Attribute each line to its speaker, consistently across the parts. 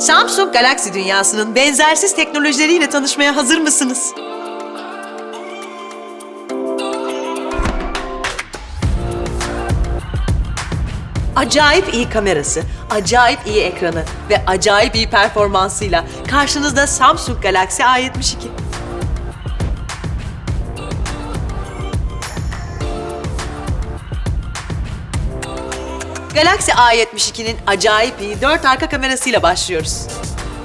Speaker 1: Samsung Galaxy dünyasının benzersiz teknolojileriyle tanışmaya hazır mısınız? Acayip iyi kamerası, acayip iyi ekranı ve acayip iyi performansıyla karşınızda Samsung Galaxy A72. Galaxy A72'nin acayip iyi 4 arka kamerasıyla başlıyoruz.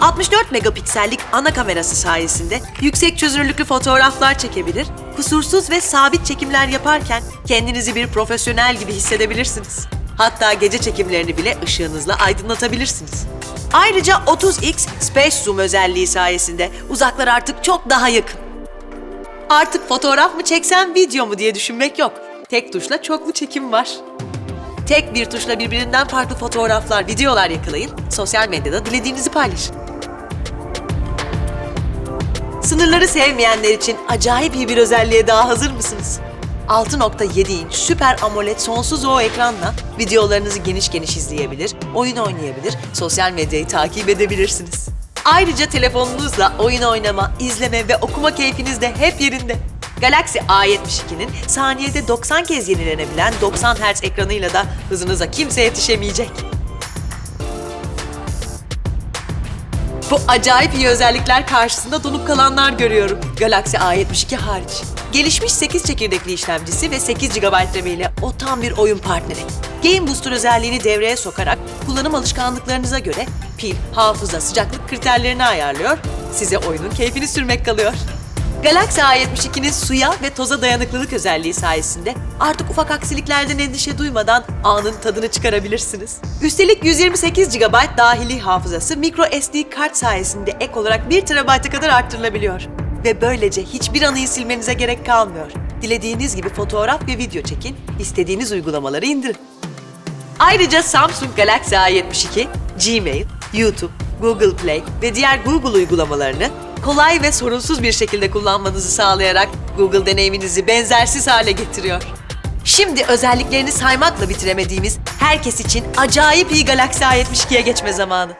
Speaker 1: 64 megapiksellik ana kamerası sayesinde yüksek çözünürlüklü fotoğraflar çekebilir, kusursuz ve sabit çekimler yaparken kendinizi bir profesyonel gibi hissedebilirsiniz. Hatta gece çekimlerini bile ışığınızla aydınlatabilirsiniz. Ayrıca 30x Space Zoom özelliği sayesinde uzaklar artık çok daha yakın. Artık fotoğraf mı çeksem video mu diye düşünmek yok. Tek tuşla çoklu çekim var. Tek bir tuşla birbirinden farklı fotoğraflar, videolar yakalayın. Sosyal medyada dilediğinizi paylaşın. Sınırları sevmeyenler için acayip bir özelliğe daha hazır mısınız? 6.7 inç süper AMOLED sonsuz o ekranla videolarınızı geniş geniş izleyebilir, oyun oynayabilir, sosyal medyayı takip edebilirsiniz. Ayrıca telefonunuzla oyun oynama, izleme ve okuma keyfiniz de hep yerinde. Galaxy A72'nin saniyede 90 kez yenilenebilen 90 Hz ekranıyla da hızınıza kimse yetişemeyecek. Bu acayip iyi özellikler karşısında donup kalanlar görüyorum. Galaxy A72 hariç. Gelişmiş 8 çekirdekli işlemcisi ve 8 GB RAM ile o tam bir oyun partneri. Game Booster özelliğini devreye sokarak kullanım alışkanlıklarınıza göre pil, hafıza, sıcaklık kriterlerini ayarlıyor. Size oyunun keyfini sürmek kalıyor. Galaxy A72'nin suya ve toza dayanıklılık özelliği sayesinde artık ufak aksiliklerden endişe duymadan anın tadını çıkarabilirsiniz. Üstelik 128 GB dahili hafızası micro SD kart sayesinde ek olarak 1 TB'a kadar arttırılabiliyor. Ve böylece hiçbir anıyı silmenize gerek kalmıyor. Dilediğiniz gibi fotoğraf ve video çekin, istediğiniz uygulamaları indirin. Ayrıca Samsung Galaxy A72, Gmail, YouTube, Google Play ve diğer Google uygulamalarını kolay ve sorunsuz bir şekilde kullanmanızı sağlayarak Google deneyiminizi benzersiz hale getiriyor. Şimdi özelliklerini saymakla bitiremediğimiz herkes için acayip iyi Galaxy A72'ye geçme zamanı.